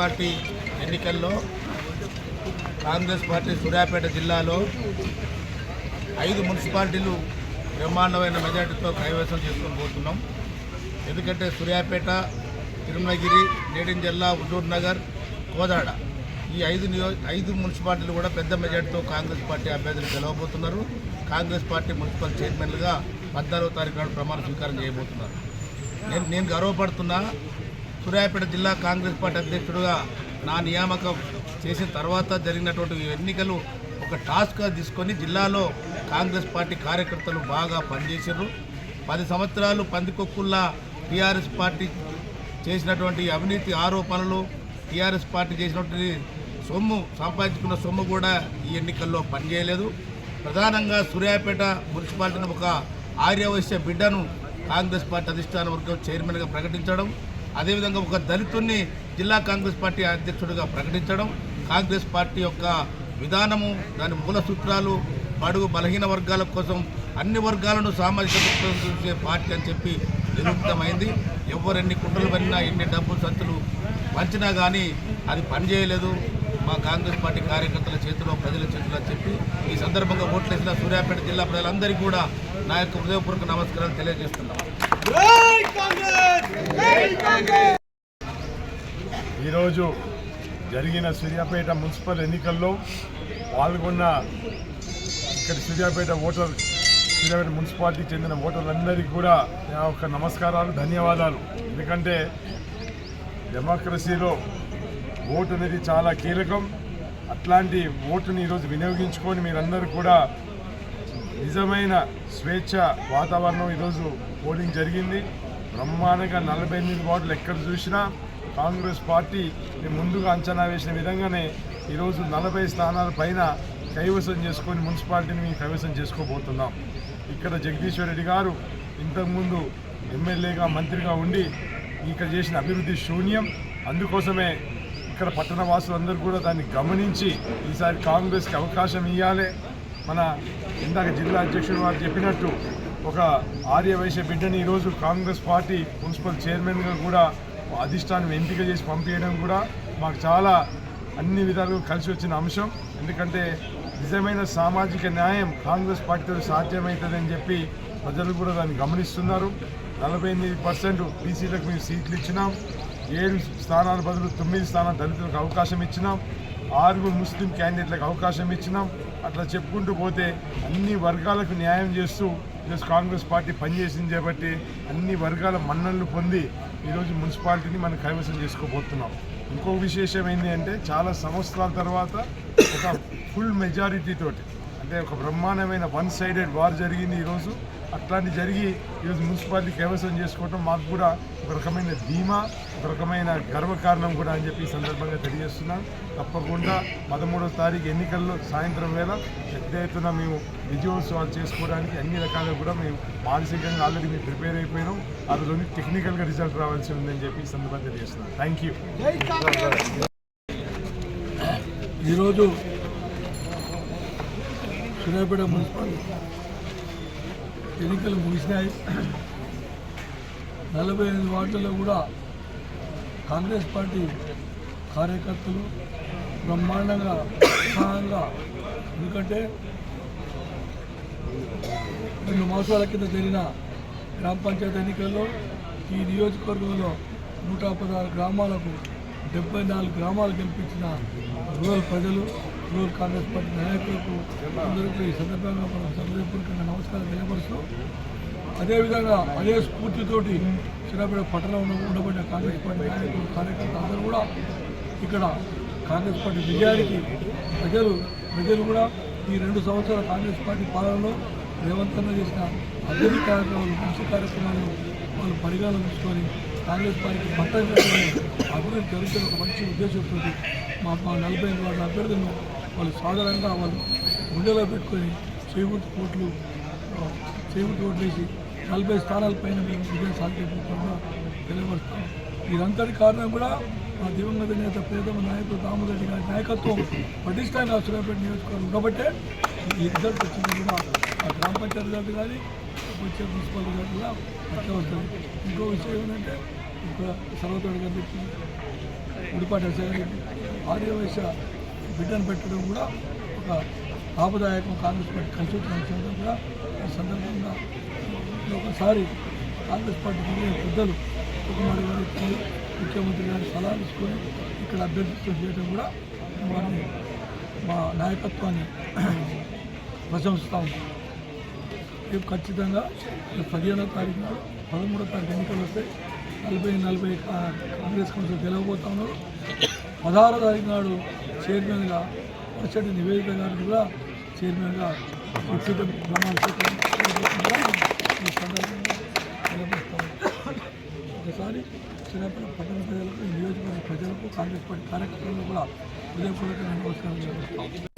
Party ఎన్నికల్లో Congress party Suryapet జిల్లాలో ఐదు మున్సిపాలిటీలు బ్రహ్మాండమైన మెజార్టీతో కైవసం చేసుకొని పోతున్నాం. ఎందుకంటే సూర్యాపేట తిరుమలగిరి నేడింజల్లా హుజూర్ నగర్ కోదాడ ఈ ఐదు నియో ఐదు మున్సిపాలిటీలు కూడా పెద్ద మెజార్టీతో కాంగ్రెస్ పార్టీ అభ్యర్థులు గెలవబోతున్నారు. కాంగ్రెస్ పార్టీ మున్సిపల్ చైర్మన్లుగా పద్నాలుగో తారీఖు నాడు ప్రమాణ స్వీకారం చేయబోతున్నారు. నేను నేను గర్వపడుతున్నా సూర్యాపేట జిల్లా కాంగ్రెస్ పార్టీ అధ్యక్షుడుగా నా నియామకం చేసిన తర్వాత జరిగినటువంటి ఎన్నికలు ఒక టాస్క్గా తీసుకొని జిల్లాలో కాంగ్రెస్ పార్టీ కార్యకర్తలు బాగా పనిచేశారు పది సంవత్సరాలు పందికొక్కుల్లా టీఆర్ఎస్ పార్టీ చేసినటువంటి అవినీతి ఆరోపణలు టీఆర్ఎస్ పార్టీ చేసినటువంటి సొమ్ము సంపాదించుకున్న సొమ్ము కూడా ఈ ఎన్నికల్లో పనిచేయలేదు. ప్రధానంగా సూర్యాపేట మున్సిపాలిటీని ఒక ఆర్యవైశ్య బిడ్డను కాంగ్రెస్ పార్టీ అధిష్టాన వర్గం చైర్మన్గా ప్రకటించడం అదేవిధంగా ఒక దళితుణ్ణి జిల్లా కాంగ్రెస్ పార్టీ అధ్యక్షుడిగా ప్రకటించడం కాంగ్రెస్ పార్టీ యొక్క విధానము దాని మూల సూత్రాలు బడుగు బలహీన వర్గాల కోసం అన్ని వర్గాలను సామాజిక చూసే పార్టీ అని చెప్పి నిరూపితమైంది. ఎవరెన్ని కుట్రలు పడినా ఎన్ని డబ్బు సంతులు పంచినా కానీ అది పనిచేయలేదు మా కాంగ్రెస్ పార్టీ కార్యకర్తల చేతిలో ప్రజల చేతిలో అని చెప్పి ఈ సందర్భంగా ఓట్లేసిన సూర్యాపేట జిల్లా ప్రజలందరికీ కూడా నా యొక్క హృదయపూర్వక నమస్కారాలు తెలియజేస్తున్నాను ఈరోజు జరిగిన సూర్యాపేట మున్సిపల్ ఎన్నికల్లో పాల్గొన్న ఇక్కడ సూర్యాపేట ఓటర్ సూర్యాపేట మున్సిపాలిటీకి చెందిన ఓటర్లందరికీ కూడా నా యొక్క నమస్కారాలు ధన్యవాదాలు. ఎందుకంటే డెమోక్రసీలో ఓటు అనేది చాలా కీలకం. అట్లాంటి ఓటుని ఈరోజు వినియోగించుకొని మీరందరూ కూడా నిజమైన స్వేచ్ఛ వాతావరణం ఈరోజు పోలింగ్ జరిగింది. బ్రహ్మాండంగా నలభై ఎనిమిది వార్డులు ఎక్కడ చూసినా కాంగ్రెస్ పార్టీ ముందుగా అంచనా వేసిన విధంగానే ఈరోజు నలభై స్థానాల పైన కైవసం చేసుకొని మున్సిపాలిటీని మేము కైవసం చేసుకోబోతున్నాం. ఇక్కడ జగదీశ్వర్ రెడ్డి గారు ఇంతకుముందు ఎమ్మెల్యేగా మంత్రిగా ఉండి ఇక్కడ చేసిన అభివృద్ధి శూన్యం. అందుకోసమే ఇక్కడ పట్టణ వాసులందరూ కూడా దాన్ని గమనించి ఈసారి కాంగ్రెస్కి అవకాశం ఇవ్వాలి మన ఇందాక జిల్లా అధ్యక్షుడు వారు చెప్పినట్టు ఒక ఆర్యవైశ్య బిడ్డని ఈరోజు కాంగ్రెస్ పార్టీ మున్సిపల్ చైర్మన్గా కూడా అధిష్టానం ఎంపిక చేసి పంపించడం కూడా మాకు చాలా అన్ని విధాలుగా కలిసి వచ్చిన అంశం. ఎందుకంటే నిజమైన సామాజిక న్యాయం కాంగ్రెస్ పార్టీతో సాధ్యమవుతుందని చెప్పి ప్రజలు కూడా దాన్ని గమనిస్తున్నారు. నలభై ఎనిమిది పర్సెంట్ బీసీలకు మేము సీట్లు ఇచ్చినాం. ఏడు స్థానాల బదులు తొమ్మిది స్థానాలు దళితులకు అవకాశం ఇచ్చినాం. ఆరుగురు ముస్లిం క్యాండిడేట్లకు అవకాశం ఇచ్చినాం. అట్లా చెప్పుకుంటూ పోతే అన్ని వర్గాలకు న్యాయం చేస్తూ ఈరోజు కాంగ్రెస్ పార్టీ పనిచేసింది కాబట్టి అన్ని వర్గాల మన్ననలు పొంది ఈరోజు మున్సిపాలిటీని మనం కైవసం చేసుకోబోతున్నాం. ఇంకో విశేషం ఏంటి అంటే చాలా సంవత్సరాల తర్వాత ఒక ఫుల్ మెజారిటీతో అంటే ఒక బ్రహ్మాండమైన వన్ సైడెడ్ వార్ జరిగింది ఈరోజు. అట్లాంటి జరిగి ఈరోజు మున్సిపాలిటీ కైవసం చేసుకోవటం మాకు కూడా ఒక రకమైన ధీమా ఒక రకమైన గర్వకారణం కూడా అని చెప్పి సందర్భంగా తెలియజేస్తున్నాను తప్పకుండా పదమూడవ తారీఖు ఎన్నికల్లో సాయంత్రం వేళ పెద్ద ఎత్తున మేము విజయోత్సవాలు చేసుకోవడానికి అన్ని రకాలుగా కూడా మేము మానసికంగా ఆల్రెడీ మేము ప్రిపేర్ అయిపోయినాం. అందులోని టెక్నికల్గా రిజల్ట్ రావాల్సి ఉందని చెప్పి సందర్భంగా తెలియజేస్తున్నాను థ్యాంక్ యూ ఈరోజు సురేపేట మున్సిపాలిటీ ఎన్నికలు ముగిసినాయి. నలభై ఐదు వార్డుల్లో కూడా కాంగ్రెస్ పార్టీ కార్యకర్తలు బ్రహ్మాండంగా ఉత్సాహంగా ఎందుకంటే రెండు మాసాల కింద జరిగిన గ్రామ పంచాయతీ ఎన్నికల్లో ఈ నియోజకవర్గంలో నూట పదహారు గ్రామాలకు డెబ్బై నాలుగు గ్రామాలు గెలిపించిన రూరల్ ప్రజలు రూరల్ కాంగ్రెస్ పార్టీ నాయకులకు అందరికీ ఈ సందర్భంగా మనం సందర్భపూర్వకంగా నమస్కారం తెలియపరుస్తూ అదేవిధంగా అదే స్ఫూర్తితోటి చిన్నపేట పట్టణంలో ఉండబడిన కాంగ్రెస్ పార్టీ నాయకులు కార్యకర్తలు అందరూ కూడా ఇక్కడ కాంగ్రెస్ పార్టీ విజయానికి ప్రజలు ప్రజలు కూడా ఈ రెండు సంవత్సరాల కాంగ్రెస్ పార్టీ పాలనలో రేవంత్ అన్న చేసిన అభివృద్ధి కార్యక్రమాలు మంచి కార్యక్రమాలు వాళ్ళు పరిగణన తీసుకొని కాంగ్రెస్ పార్టీ పట్టణ అభివృద్ధి జరుగుతున్న ఒక మంచి ఉద్దేశంతో మా మా నలభై ఐదు వాళ్ళ అభ్యర్థులను వాళ్ళు సాధారణంగా వాళ్ళు గుండెలో పెట్టుకొని చేగుర్తు కోట్లు చేగుర్తు ఓట్లేసి నలభై స్థానాల పైన మేము విజయం సాధించకుండా తెలియపరుస్తాం ఇదంతటి కారణం కూడా మా దివంగత నేత ప్రియతమ నాయకుడు రామరెడ్డి గారి నాయకత్వం పటిష్టంగా సూర్యాపేట నియోజకవర్గం. కాబట్టే ఈ రిజల్ట్ వచ్చింది కూడా ఆ గ్రామ పంచాయతీ గారు కానీ వచ్చే మున్సిపల్ గారు కూడా అట్లా ఇంకో విషయం ఏంటంటే ఇక్కడ సర్వతోడు గారు చెప్పింది ఉడిపాటి రెడ్డి ఆర్యవైశ్య బిడ్డను పెట్టడం కూడా ఒక లాభదాయకం కాంగ్రెస్ పార్టీ కలిసి వచ్చిన కూడా ఈ సందర్భంగా ఒకసారి కాంగ్రెస్ పార్టీ దిగిన పెద్దలు గారు గారికి ముఖ్యమంత్రి గారి సలహా తీసుకొని ఇక్కడ అభ్యర్థిత్వం చేయడం కూడా వారిని మా నాయకత్వాన్ని ప్రశంసిస్తూ ఉంటాం రేపు ఖచ్చితంగా పదిహేనో తారీఖు నాడు పదమూడో తారీఖు ఎన్నికలు వస్తాయి. నలభై నలభై కాంగ్రెస్ కౌన్సిల్ గెలవబోతా ఉన్నారు. పదహారో తారీఖు నాడు చైర్మన్గా పరిషత్ నివేదిక గారికి కూడా చైర్మన్గా ప్రమాణ ఈ సందర్భంగా ఒకసారి శ్రీరాపేట పట్టణ ప్రజలకు నియోజకవర్గ ప్రజలకు కాంగ్రెస్ పార్టీ కార్యకర్తలకు కూడా హృదయపూర్వక నమస్కారం చేస్తాం